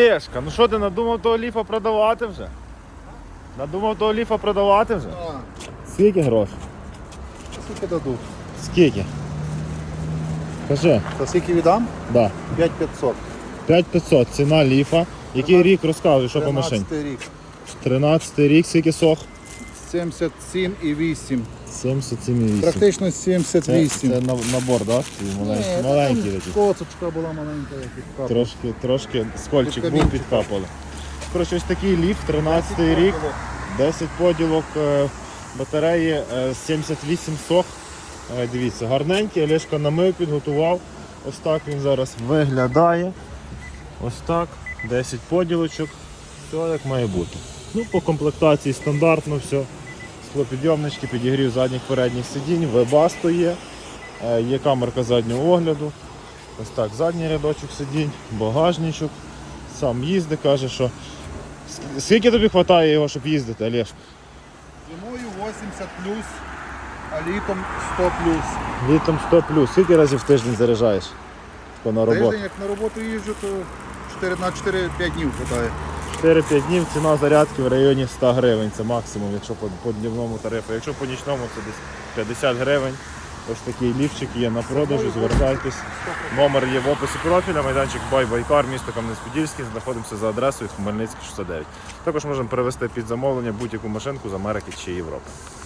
Олешка, ну що ти надумав того ліфа продавати вже? Надумав того ліфа продавати вже? А, Скільки грошей? скільки дадуть? Скільки? Кажи, Та скільки віддам? да. 5500. 5500, ціна ліфа. Який рік розказуй, що по машині? 13 рік. 13 рік, скільки сох? 77,8. 77,8. Практично 78. це на- набор, так? Да? Маленький, маленький такий. Коцочка була маленька, як відкапала. Трошки, трошки скольчик був підкапали. Коротше, ось такий ліфт, 13 рік, 10 поділок е, батареї, е, 78 сох. Е, Дивіться, гарненький, Олешка намив, підготував. Ось так він зараз виглядає. Ось так, 10 поділочок. Все як має бути. Ну, по комплектації стандартно все. Склопідйомнички, підігрів задніх передніх сидінь, вебасто є. Е, Є камерка заднього огляду. Ось так, задній рядочок сидінь, багажничок. Сам їздить, каже, що. Скільки тобі вистачає його, щоб їздити, Олеж? Зимою 80 плюс, а літом 100 плюс. Літом 100 плюс. Скільки разів в тиждень заряджаєш? На роботу? Тиждень, як на роботу їжджу, то 4 на 4-5 днів хватає. 4-5 днів ціна зарядки в районі 100 гривень. Це максимум, якщо по, по днівному тарифу. Якщо по нічному, це десь 50 гривень. Ось такий ліфчик є на продажу, звертайтесь. Номер є в описі профіля, майданчик Байбайкар, місто Кам'янець-Подільський. Знаходимося за адресою Хмельницький 69. Також можемо перевезти під замовлення будь-яку машинку з Америки чи Європи.